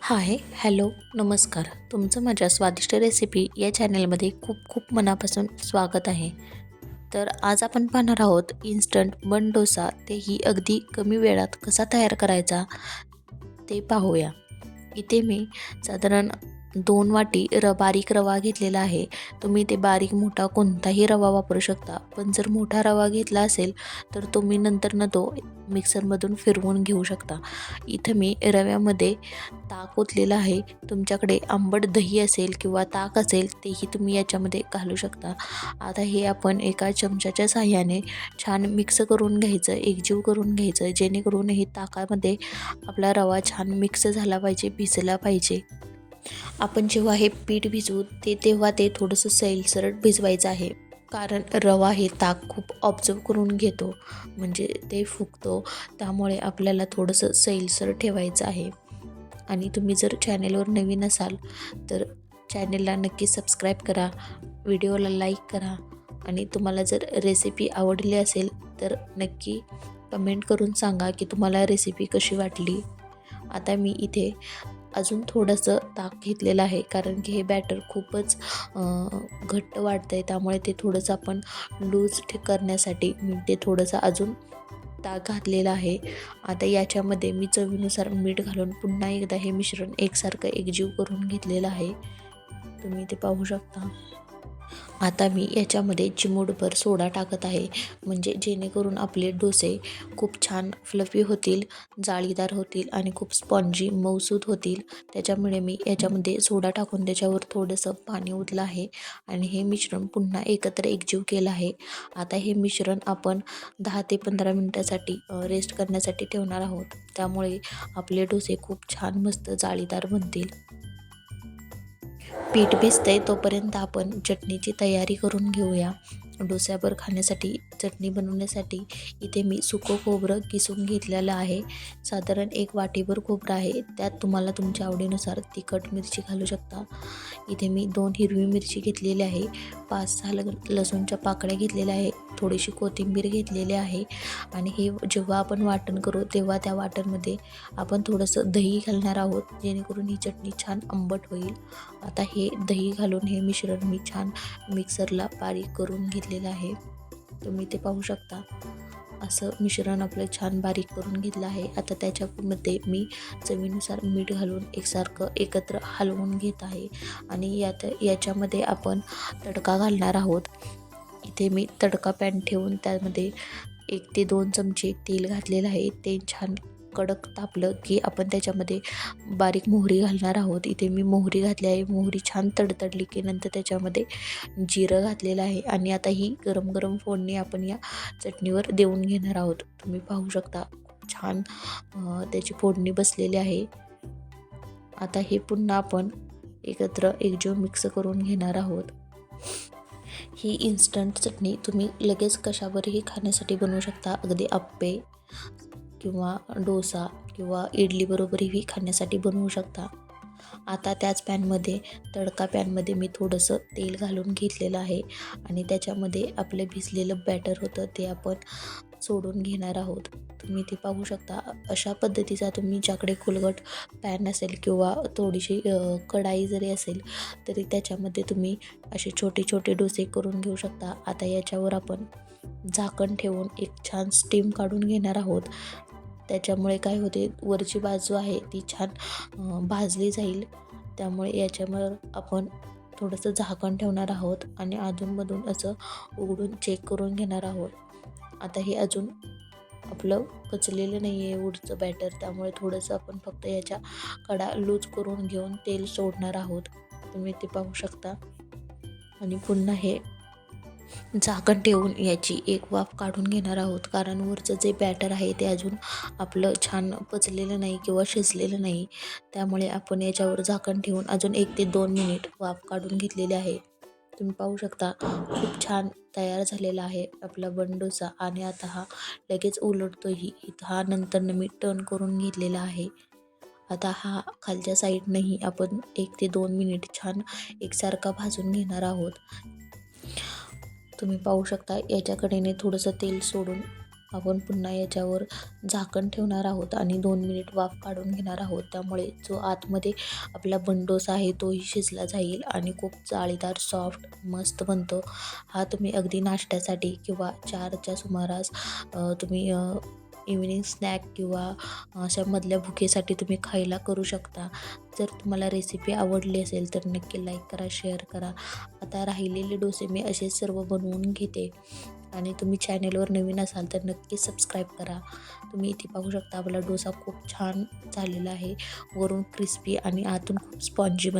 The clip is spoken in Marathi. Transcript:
हाय हॅलो नमस्कार. तुमचं माझ्या स्वादिष्ट रेसिपी या चॅनलमध्ये खूप खूप मनापासून स्वागत आहे. तर आज आपण पाहणार आहोत इन्स्टंट बन डोसा. तेही अगदी कमी वेळात कसा तयार करायचा ते पाहूया. इथे मी साधारण दोन वाटी र बारीक रवा घेतलेला आहे. तुम्ही ते बारीक मोठा कोणताही रवा वापरू शकता. पण जर मोठा रवा घेतला असेल तर तुम्ही नंतरनं तो मिक्सरमधून फिरवून घेऊ शकता. इथं मी रव्यामध्ये ताक ओतलेलं आहे. तुमच्याकडे आंबट दही असेल किंवा ताक असेल तेही तुम्ही याच्यामध्ये घालू शकता. आता हे आपण एका चमच्याच्या साह्याने छान मिक्स करून घ्यायचं एकजीव करून घ्यायचं जेणेकरून हे ताकामध्ये आपला रवा छान मिक्स झाला पाहिजे भिजला पाहिजे. आपण जेव्हा हे पीठ भिजवू ते तेव्हा ते थोडंसं सैलसरट भिजवायचं आहे. कारण रवा हे ताक खूप ऑब्झर्व करून घेतो. म्हणजे ते फुगतो. त्यामुळे आपल्याला थोडंसं सैलसर ठेवायचं आहे. आणि तुम्ही जर चॅनेलवर नवीन असाल तर चॅनेलला नक्की सबस्क्राईब करा. व्हिडिओला लाईक करा. आणि तुम्हाला जर रेसिपी आवडली असेल तर नक्की कमेंट करून सांगा की तुम्हाला रेसिपी कशी वाटली. आता मी इथे अजून थोडंसं ताक घेतलेलं आहे कारण की हे बॅटर खूपच घट्ट वाटतं आहे त्यामुळे ते थोडंसं आपण लूज करण्यासाठी मी ते थोडंसं अजून ताक घातलेलं आहे. आता याच्यामध्ये मी चवीनुसार मीठ घालून पुन्हा एकदा हे मिश्रण एकसारखं एकजीव करून घेतलेलं आहे. तुम्ही ते पाहू शकता. आता मी याच्यामध्ये चिमूटभर सोडा टाकत आहे. म्हणजे जेणेकरून आपले डोसे खूप छान फ्लफी होतील जाळीदार होतील आणि खूप स्पॉन्जी मऊसूद होतील. त्याच्यामुळे मी याच्यामध्ये सोडा टाकून त्याच्यावर थोडंसं पाणी ओतलं आहे आणि हे मिश्रण पुन्हा एकत्र एकजीव केलं आहे. आता हे मिश्रण आपण दहा ते पंधरा मिनटासाठी रेस्ट करण्यासाठी ठेवणार आहोत. त्यामुळे आपले डोसे खूप छान मस्त जाळीदार बनतील. पीठ भिजतंय तोपर्यंत आपण चटणीची तयारी करून घेऊया. डोस्यावर खाण्यासाठी चटणी बनवण्यासाठी इथे मी सुकं खोबरं किसून घेतलेलं आहे. साधारण एक वाटीभर खोबरं आहे. त्यात तुम्हाला तुमच्या आवडीनुसार तिखट मिरची घालू शकता. इथे मी दोन हिरवी मिरची घेतलेली आहे. पाच सहा ल लसूणच्या पाकळ्या घेतलेल्या आहे. थोडीशी कोथिंबीर घेतलेली आहे. आणि हे जेव्हा आपण वाटण करू तेव्हा त्या वाटणमध्ये आपण थोडंसं दही घालणार आहोत जेणेकरून ही चटणी छान आंबट होईल. आता हे दही घालून हे मिश्रण मी छान मिक्सरला बारीक करून घेतलेलं आहे. तुम्ही ते पाहू शकता. असं मिश्रण आपलं छान बारीक करून घेतलं आहे. आता त्याच्यामध्ये मी चवीनुसार मीठ घालून एकसारखं एकत्र हलवून घेत आहे. आणि यात याच्यामध्ये आपण तडका घालणार आहोत. इथे मी तडका पॅन ठेवून त्यामध्ये एक ते दोन चमचे तेल घातलेलं आहे. ते छान कडक तापलं की आपण त्याच्यामध्ये बारीक मोहरी घालणार आहोत. इथे मी मोहरी घातली आहे. मोहरी छान तडतडली की नंतर त्याच्यामध्ये जिरं घातलेलं आहे आणि आता ही गरम गरम फोडणी आपण या चटणीवर देऊन घेणार आहोत. तुम्ही पाहू शकता छान त्याची फोडणी बसलेली आहे. आता हे पुन्हा आपण एकत्र एकजीव मिक्स करून घेणार आहोत. ही इन्स्टंट चटणी तुम्ही लगेच कशावरही खाण्यासाठी बनवू शकता. अगदी आप्पे किंवा डोसा किंवा इडलीबरोबरही खाण्यासाठी बनवू शकता. आता त्याच पॅनमध्ये तडका पॅनमध्ये मी थोडंसं तेल घालून घेतलेलं आहे आणि त्याच्यामध्ये आपलं भिजलेलं बॅटर होतं ते आपण सोडून घेणार आहोत. तुम्ही ते पाहू शकता. अशा पद्धतीचा तुम्ही ज्याकडे खुलगट पॅन असेल किंवा थोडीशी कढाई जरी असेल तरी त्याच्यामध्ये तुम्ही असे छोटे छोटे डोसे करून घेऊ शकता. आता याच्यावर आपण झाकण ठेवून एक छान स्टीम काढून घेणार आहोत. त्याच्यामुळे काय होते वरची बाजू आहे ती छान भाजली जाईल. त्यामुळे याच्यावर आपण थोडंसं झाकण ठेवणार आहोत आणि अधूनमधून असं उघडून चेक करून घेणार आहोत. आता हे अजून आपलं कचलेलं नाही आहे उडचं बॅटर त्यामुळे थोडंसं आपण फक्त याच्या कडा लूज करून घेऊन तेल सोडणार आहोत. तुम्ही ते पाहू शकता. आणि पुन्हा हे झाकण ठेवून याची एक वाफ काढून घेणार आहोत. कारण वरचं जे बॅटर आहे ते अजून आपलं छान पचलेलं नाही किंवा शिजलेलं नाही. त्यामुळे आपण याच्यावर झाकण ठेवून अजून एक ते दोन मिनिट वाफ काढून घेतलेले आहे. तुम्ही पाहू शकता खूप छान तयार झालेला आहे आपला बंडोसा. आणि आता हा लगेच उलटतोही. हा नंतरनं मी टर्न करून घेतलेला आहे. आता हा खालच्या साईडनंही आपण एक ते दोन मिनिट छान एकसारखा भाजून घेणार आहोत. तुम्ही पाहू शकता याच्याकडेने थोडंसं तेल सोडून आपण पुन्हा याच्यावर झाकण ठेवणार आहोत आणि दोन मिनिट वाफ काढून घेणार आहोत. त्यामुळे जो आतमध्ये आपला बंडोस आहे तोही शिजला जाईल आणि खूप जाळीदार सॉफ्ट मस्त बनतो. हा तुम्ही अगदी नाश्त्यासाठी किंवा चारच्या सुमारास तुम्ही इव्हिनिंग स्नॅक किंवा अशा मधल्या भुकेसाठी तुम्ही खायला करू शकता. जर तुम्हाला रेसिपी आवडली असेल तर नक्की लाईक करा शेअर करा. आता राहिलेले डोसे मी असेच सर्व बनवून घेते. आणि तुम्ही चॅनेलवर नवीन असाल तर नक्की सबस्क्राईब करा. तुम्ही इथे पाहू शकता आपला डोसा खूप छान झालेला आहे. वरून क्रिस्पी आणि आतून खूप स्पॉन्जी